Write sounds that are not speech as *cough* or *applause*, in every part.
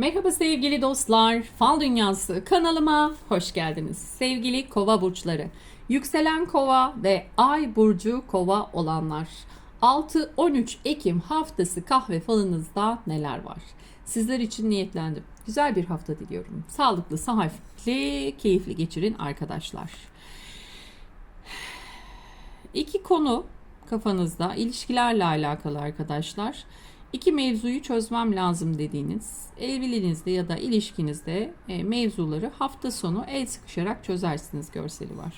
Merhaba sevgili dostlar. Fal Dünyası kanalıma hoş geldiniz. Sevgili kova burçları. Yükselen kova ve ay burcu kova olanlar. 6-13 Ekim haftası kahve falınızda neler var? Sizler için niyetlendim. Güzel bir hafta diliyorum. Sağlıklı, sıhhatli, keyifli geçirin arkadaşlar. İki konu kafanızda ilişkilerle alakalı arkadaşlar. İki mevzuyu çözmem lazım dediğiniz evliliğinizde ya da ilişkinizde e, mevzuları hafta sonu el sıkışarak çözersiniz görseli var.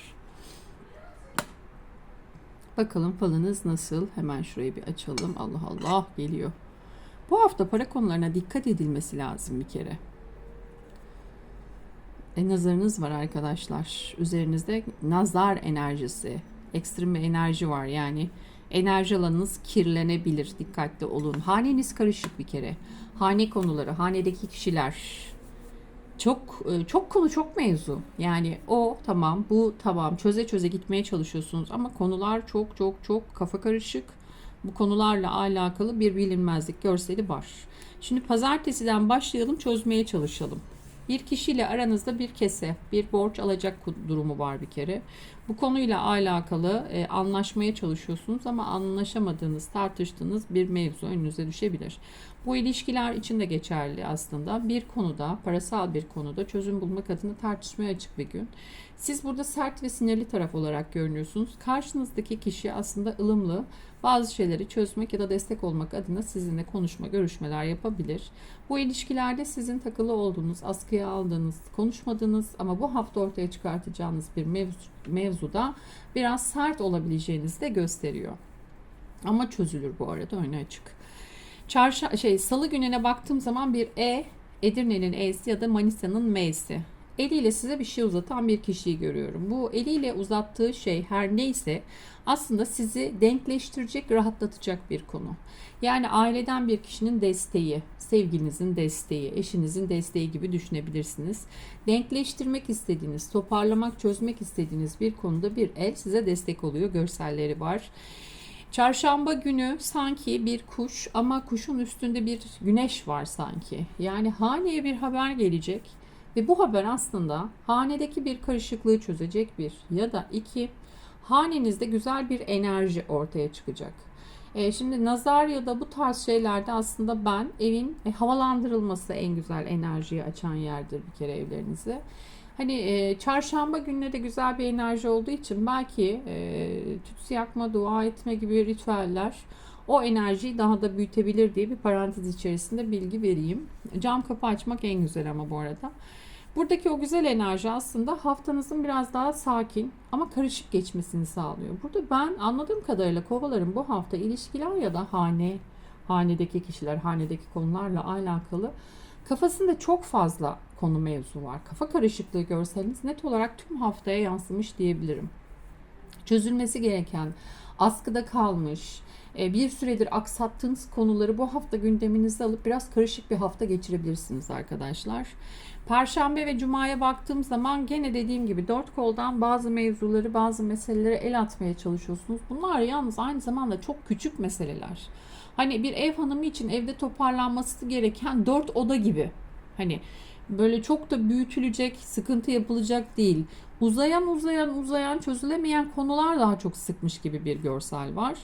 Bakalım falınız nasıl? Hemen şurayı bir açalım. Allah Allah geliyor. Bu hafta para konularına dikkat edilmesi lazım bir kere. E, nazarınız var arkadaşlar. Üzerinizde nazar enerjisi, ekstrem bir enerji var yani. Enerji alanınız kirlenebilir. Dikkatli olun. Haneniz karışık bir kere. Hane konuları, hanedeki kişiler çok e, çok konu çok mevzu. Yani o tamam, bu tamam. Çöze çöze gitmeye çalışıyorsunuz ama konular çok çok çok kafa karışık. Bu konularla alakalı bir bilinmezlik görseli var. Şimdi pazartesiden başlayalım çözmeye çalışalım. Bir kişiyle aranızda bir kese, bir borç alacak durumu var bir kere. Bu konuyla alakalı e, anlaşmaya çalışıyorsunuz ama anlaşamadığınız, tartıştığınız bir mevzu önünüze düşebilir. Bu ilişkiler için de geçerli aslında. Bir konuda, parasal bir konuda çözüm bulmak adına tartışmaya açık bir gün. Siz burada sert ve sinirli taraf olarak görünüyorsunuz. Karşınızdaki kişi aslında ılımlı, bazı şeyleri çözmek ya da destek olmak adına sizinle konuşma, görüşmeler yapabilir. Bu ilişkilerde sizin takılı olduğunuz, askıya aldığınız, konuşmadığınız ama bu hafta ortaya çıkartacağınız bir mevzu, mevzuda biraz sert olabileceğinizi de gösteriyor. Ama çözülür bu arada öne açık. Çarşı şey salı gününe baktığım zaman bir E Edirne'nin E'si ya da Manisa'nın M'si. Eliyle size bir şey uzatan bir kişiyi görüyorum. Bu eliyle uzattığı şey her neyse aslında sizi denkleştirecek, rahatlatacak bir konu. Yani aileden bir kişinin desteği, sevgilinizin desteği, eşinizin desteği gibi düşünebilirsiniz. Denkleştirmek istediğiniz, toparlamak, çözmek istediğiniz bir konuda bir el size destek oluyor. Görselleri var. Çarşamba günü sanki bir kuş ama kuşun üstünde bir güneş var sanki. Yani haneye bir haber gelecek ve bu haber aslında hanedeki bir karışıklığı çözecek bir ya da iki hanenizde güzel bir enerji ortaya çıkacak. E, şimdi nazar ya da bu tarz şeylerde aslında ben evin e, havalandırılması en güzel enerjiyi açan yerdir bir kere evlerinizi. Hani e, çarşamba gününe de güzel bir enerji olduğu için belki e, tütsü yakma, dua etme gibi ritüeller o enerjiyi daha da büyütebilir diye bir parantez içerisinde bilgi vereyim. Cam kapı açmak en güzel ama bu arada. Buradaki o güzel enerji aslında haftanızın biraz daha sakin ama karışık geçmesini sağlıyor. Burada ben anladığım kadarıyla kovaların bu hafta ilişkiler ya da hane, hanedeki kişiler, hanedeki konularla alakalı kafasında çok fazla konu mevzu var. Kafa karışıklığı görseniz net olarak tüm haftaya yansımış diyebilirim. Çözülmesi gereken, askıda kalmış, e, bir süredir aksattığınız konuları bu hafta gündeminize alıp biraz karışık bir hafta geçirebilirsiniz arkadaşlar. Perşembe ve Cuma'ya baktığım zaman gene dediğim gibi dört koldan bazı mevzuları, bazı meseleleri el atmaya çalışıyorsunuz. Bunlar yalnız aynı zamanda çok küçük meseleler. Hani bir ev hanımı için evde toparlanması gereken dört oda gibi. Hani böyle çok da büyütülecek, sıkıntı yapılacak değil. Uzayan uzayan uzayan çözülemeyen konular daha çok sıkmış gibi bir görsel var.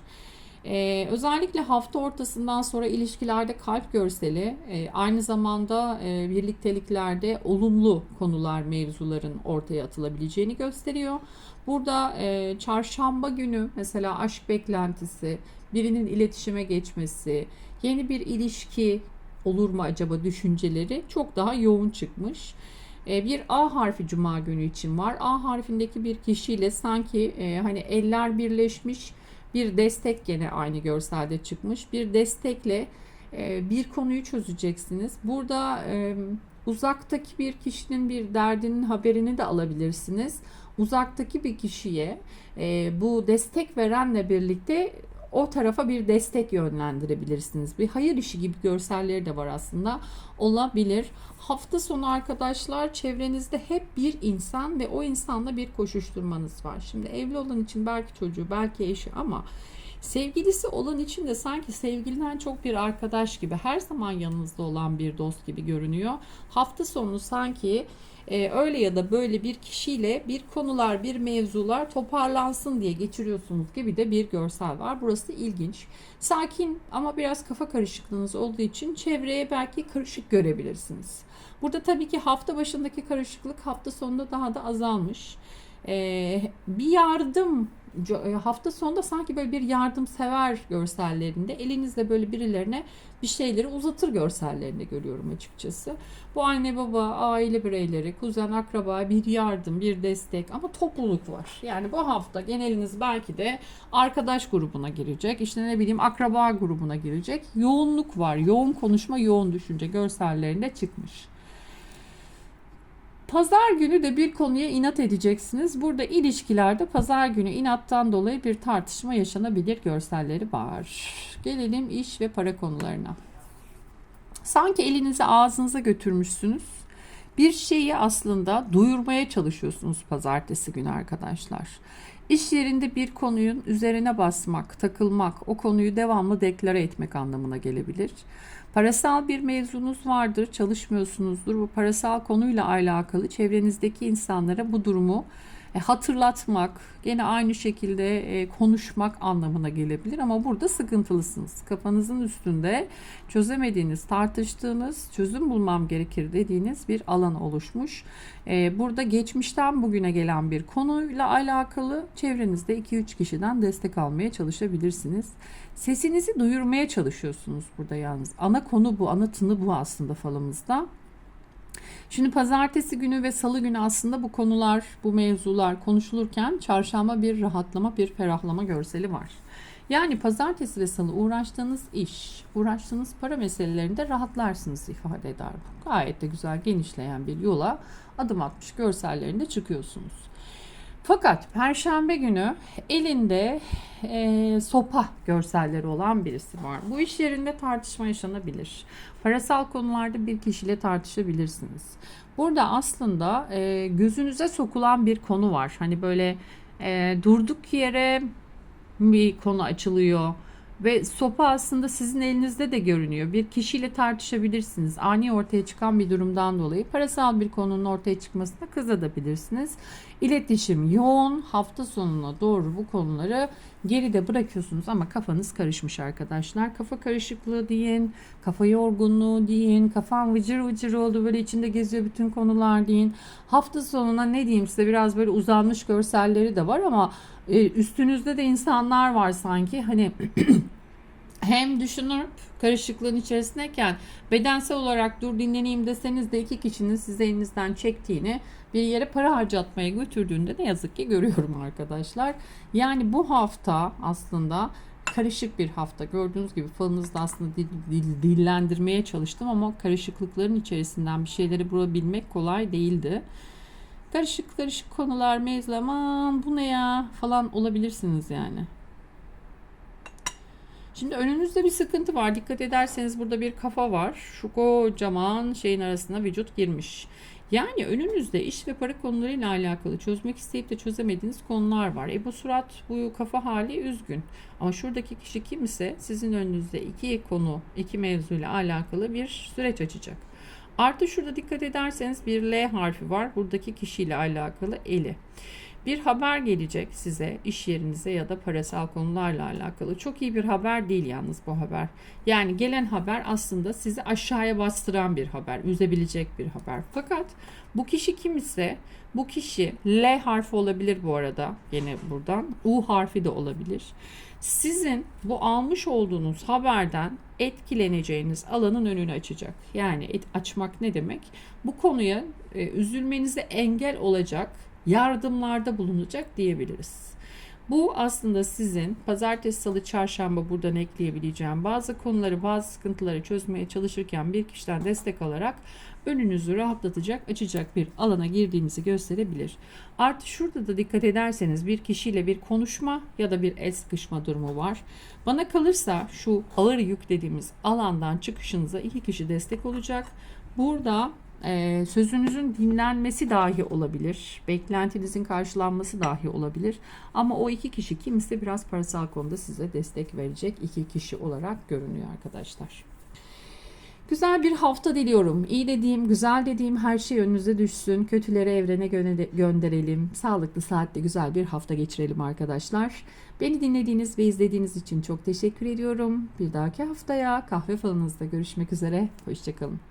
Ee, özellikle hafta ortasından sonra ilişkilerde kalp görseli e, aynı zamanda e, birlikteliklerde olumlu konular mevzuların ortaya atılabileceğini gösteriyor. Burada e, çarşamba günü mesela aşk beklentisi, birinin iletişime geçmesi, yeni bir ilişki olur mu acaba düşünceleri çok daha yoğun çıkmış. E, bir A harfi cuma günü için var. A harfindeki bir kişiyle sanki e, hani eller birleşmiş bir destek gene aynı görselde çıkmış. Bir destekle e, bir konuyu çözeceksiniz. Burada uzaktaki bir kişinin bir derdinin haberini de alabilirsiniz. Uzaktaki bir kişiye bu destek verenle birlikte o tarafa bir destek yönlendirebilirsiniz. Bir hayır işi gibi görselleri de var aslında. Olabilir. Hafta sonu arkadaşlar çevrenizde hep bir insan ve o insanla bir koşuşturmanız var. Şimdi evli olan için belki çocuğu, belki eşi ama Sevgilisi olan için de sanki sevgiliden çok bir arkadaş gibi her zaman yanınızda olan bir dost gibi görünüyor. Hafta sonu sanki e, öyle ya da böyle bir kişiyle bir konular, bir mevzular toparlansın diye geçiriyorsunuz gibi de bir görsel var. Burası ilginç. Sakin ama biraz kafa karışıklığınız olduğu için çevreye belki karışık görebilirsiniz. Burada tabii ki hafta başındaki karışıklık hafta sonunda daha da azalmış. Ee, bir yardım hafta sonunda sanki böyle bir yardımsever görsellerinde elinizle böyle birilerine bir şeyleri uzatır görsellerinde görüyorum açıkçası. Bu anne baba, aile bireyleri, kuzen, akraba bir yardım, bir destek ama topluluk var. Yani bu hafta geneliniz belki de arkadaş grubuna girecek. işte ne bileyim akraba grubuna girecek. Yoğunluk var. Yoğun konuşma, yoğun düşünce görsellerinde çıkmış. Pazar günü de bir konuya inat edeceksiniz. Burada ilişkilerde pazar günü inattan dolayı bir tartışma yaşanabilir görselleri var. Gelelim iş ve para konularına. Sanki elinizi ağzınıza götürmüşsünüz. Bir şeyi aslında duyurmaya çalışıyorsunuz pazartesi günü arkadaşlar. İş yerinde bir konunun üzerine basmak, takılmak, o konuyu devamlı deklare etmek anlamına gelebilir. Parasal bir mevzunuz vardır, çalışmıyorsunuzdur. Bu parasal konuyla alakalı çevrenizdeki insanlara bu durumu hatırlatmak, gene aynı şekilde e, konuşmak anlamına gelebilir ama burada sıkıntılısınız. Kafanızın üstünde çözemediğiniz, tartıştığınız, çözüm bulmam gerekir dediğiniz bir alan oluşmuş. E, burada geçmişten bugüne gelen bir konuyla alakalı çevrenizde 2-3 kişiden destek almaya çalışabilirsiniz. Sesinizi duyurmaya çalışıyorsunuz burada yalnız. Ana konu bu, ana tını bu aslında falımızda. Şimdi pazartesi günü ve salı günü aslında bu konular, bu mevzular konuşulurken çarşamba bir rahatlama, bir ferahlama görseli var. Yani pazartesi ve salı uğraştığınız iş, uğraştığınız para meselelerinde rahatlarsınız ifade eder bu. Gayet de güzel genişleyen bir yola adım atmış görsellerinde çıkıyorsunuz. Fakat perşembe günü elinde e, sopa görselleri olan birisi var. Bu iş yerinde tartışma yaşanabilir. Parasal konularda bir kişiyle tartışabilirsiniz. Burada aslında e, gözünüze sokulan bir konu var. Hani böyle e, durduk yere bir konu açılıyor ve sopa aslında sizin elinizde de görünüyor. Bir kişiyle tartışabilirsiniz. Ani ortaya çıkan bir durumdan dolayı parasal bir konunun ortaya çıkmasına kızabilirsiniz. İletişim yoğun. Hafta sonuna doğru bu konuları geride bırakıyorsunuz ama kafanız karışmış arkadaşlar. Kafa karışıklığı deyin, kafa yorgunluğu deyin, kafan vıcır vıcır oldu böyle içinde geziyor bütün konular deyin. Hafta sonuna ne diyeyim size biraz böyle uzanmış görselleri de var ama e, üstünüzde de insanlar var sanki hani *clears throat* hem düşünüp karışıklığın içerisindeyken bedensel olarak dur dinleneyim deseniz de iki kişinin size elinizden çektiğini bir yere para harcatmaya götürdüğünde ne yazık ki görüyorum arkadaşlar. Yani bu hafta aslında karışık bir hafta. Gördüğünüz gibi falınızda aslında dil, dil- dillendirmeye çalıştım ama karışıklıkların içerisinden bir şeyleri bulabilmek kolay değildi. Karışık karışık konular mevzu aman bu ne ya falan olabilirsiniz yani. Şimdi önünüzde bir sıkıntı var. Dikkat ederseniz burada bir kafa var. Şu kocaman şeyin arasına vücut girmiş. Yani önünüzde iş ve para konularıyla alakalı çözmek isteyip de çözemediğiniz konular var. E bu surat, bu kafa hali üzgün. Ama şuradaki kişi kim ise sizin önünüzde iki konu, iki mevzuyla alakalı bir süreç açacak. Artı şurada dikkat ederseniz bir L harfi var. Buradaki kişiyle alakalı eli. Bir haber gelecek size iş yerinize ya da parasal konularla alakalı. Çok iyi bir haber değil yalnız bu haber. Yani gelen haber aslında sizi aşağıya bastıran bir haber, üzebilecek bir haber. Fakat bu kişi kim ise bu kişi L harfi olabilir bu arada. Yine buradan U harfi de olabilir. Sizin bu almış olduğunuz haberden etkileneceğiniz alanın önünü açacak. Yani et, açmak ne demek? Bu konuya e, üzülmenize engel olacak yardımlarda bulunacak diyebiliriz. Bu aslında sizin pazartesi, salı, çarşamba buradan ekleyebileceğim bazı konuları, bazı sıkıntıları çözmeye çalışırken bir kişiden destek alarak önünüzü rahatlatacak, açacak bir alana girdiğinizi gösterebilir. Artı şurada da dikkat ederseniz bir kişiyle bir konuşma ya da bir el sıkışma durumu var. Bana kalırsa şu ağır yük dediğimiz alandan çıkışınıza iki kişi destek olacak. Burada Ee, sözünüzün dinlenmesi dahi olabilir. Beklentinizin karşılanması dahi olabilir. Ama o iki kişi kimse biraz parasal konuda size destek verecek iki kişi olarak görünüyor arkadaşlar. Güzel bir hafta diliyorum. İyi dediğim, güzel dediğim her şey önünüze düşsün. Kötüleri evrene gönderelim. Sağlıklı, saatli, güzel bir hafta geçirelim arkadaşlar. Beni dinlediğiniz ve izlediğiniz için çok teşekkür ediyorum. Bir dahaki haftaya kahve falınızda görüşmek üzere. Hoşçakalın.